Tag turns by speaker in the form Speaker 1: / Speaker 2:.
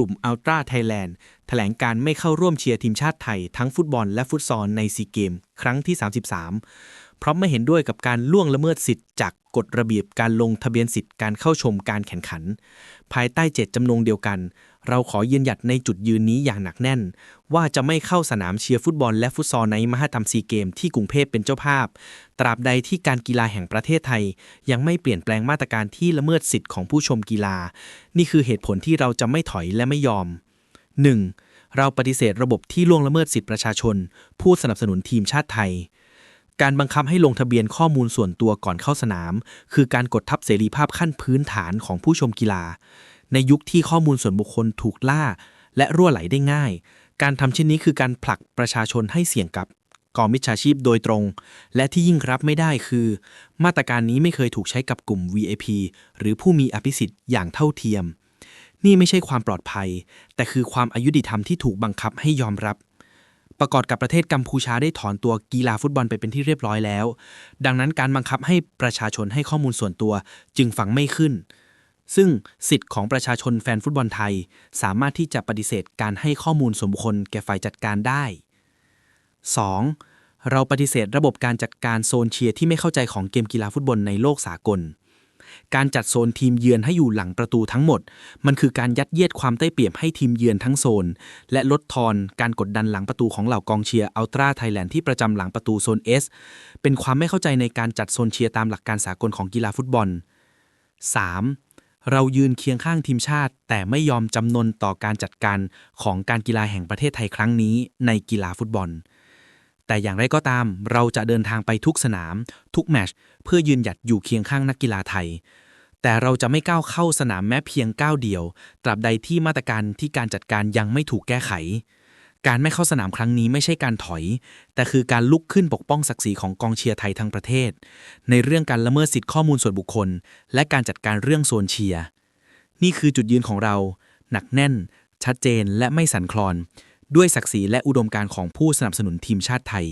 Speaker 1: กลุ่มอัลตร้าไทยแลนด์แถลงการไม่เข้าร่วมเชียร์ทีมชาติไทยทั้งฟุตบอลและฟุตซอลในซีเกม ครั้งที่ 33 เพราะไม่เห็นด้วยกับการล่วงละเมิดสิทธิ์จากกฎระเบียบการลงทะเบียนสิทธิ์การเข้าชมการแข่งขัน ภายใต้เจตจำนงเดียวกัน เราขอยืนหยัดในจุดยืนนี้อย่างหนักแน่น ว่าจะไม่เข้าสนามเชียร์ฟุตบอลและฟุตซอลในมหกรรมซีเกมที่กรุงเทพเป็นเจ้าภาพ ตราบใดที่การกีฬาแห่งประเทศไทย ยังไม่เปลี่ยนแปลงมาตรการที่ละเมิดสิทธิ์ของผู้ชมกีฬา นี่คือเหตุผลที่เราจะไม่ถอยและไม่ยอม 1. เราปฏิเสธระบบที่ล่วงละเมิดสิทธิประชาชน ผู้สนับสนุนทีมชาติไทย การบังคับให้ลงทะเบียนข้อมูลส่วนตัวก่อนเข้าสนาม คือการกดทับเสรีภาพขั้นพื้นฐานของผู้ชมกีฬา ในยุคที่ข้อมูลส่วนบุคคลถูกล่า และรั่วไหลได้ง่าย การทำเช่นนี้คือการผลักประชาชนให้เสี่ยงกับกองมิจฉาชีพโดยตรง และที่ยิ่งรับไม่ได้คือ มาตรการนี้ไม่เคยถูกใช้กับกลุ่ม VIP หรือผู้มีอภิสิทธิ์อย่างเท่าเทียม นี่ไม่ใช่ความปลอดภัย แต่คือความอายุติธรรมที่ถูกบังคับให้ยอมรับ ประกอบกับประเทศกัมพูชาได้ถอนตัวกีฬาฟุตบอลไปเป็นที่เรียบร้อยแล้ว ดังนั้นการบังคับให้ประชาชนให้ข้อมูลส่วนตัวจึงฟังไม่ขึ้น ซึ่งสิทธิ์ของประชาชนแฟนฟุตบอลไทย สามารถที่จะปฏิเสธการให้ข้อมูลส่วนบุคคลแก่ฝ่ายจัดการได้ 2. เราปฏิเสธระบบการจัดการโซนเชียร์ที่ไม่เข้าใจของเกมกีฬาฟุตบอลในโลกสากล การจัดโซนทีมเยือนให้อยู่หลังประตูทั้งหมด มันคือการยัดเยียดความได้เปรียบให้ทีมเยือนทั้งโซน และลดทอนการกดดันหลังประตูของเหล่ากองเชียร์อัลตร้าไทยแลนด์ที่ประจำหลังประตูโซน S เป็นความไม่เข้าใจในการจัดโซนเชียร์ตามหลักการสากลของกีฬาฟุตบอล 3. เรายืนเคียงข้างทีมชาติ แต่ไม่ยอมจำนนต่อการจัดการของการกีฬาแห่งประเทศไทยครั้งนี้ในกีฬาฟุตบอล แต่อย่างไรก็ตามเราจะเดินทางไปทุกสนาม ทุกแมชเพื่อยืนหยัดอยู่เคียงข้างนักกีฬาไทย แต่เราจะไม่ก้าวเข้าสนามแม้เพียงก้าวเดียว ตราบใดที่มาตรการที่การจัดการยังไม่ถูกแก้ไข การไม่เข้าสนามครั้งนี้ไม่ใช่การถอย แต่คือการลุกขึ้นปกป้องศักดิ์ศรีของกองเชียร์ไทยทั้งประเทศ ในเรื่องการละเมิดสิทธิข้อมูลส่วนบุคคล และการจัดการเรื่องโซนเชียร์นี่คือจุดยืนของเรา หนักแน่น ชัดเจนและไม่สั่นคลอน ด้วยศักดิ์ศรีและอุดมการณ์ของผู้สนับสนุนทีมชาติไทย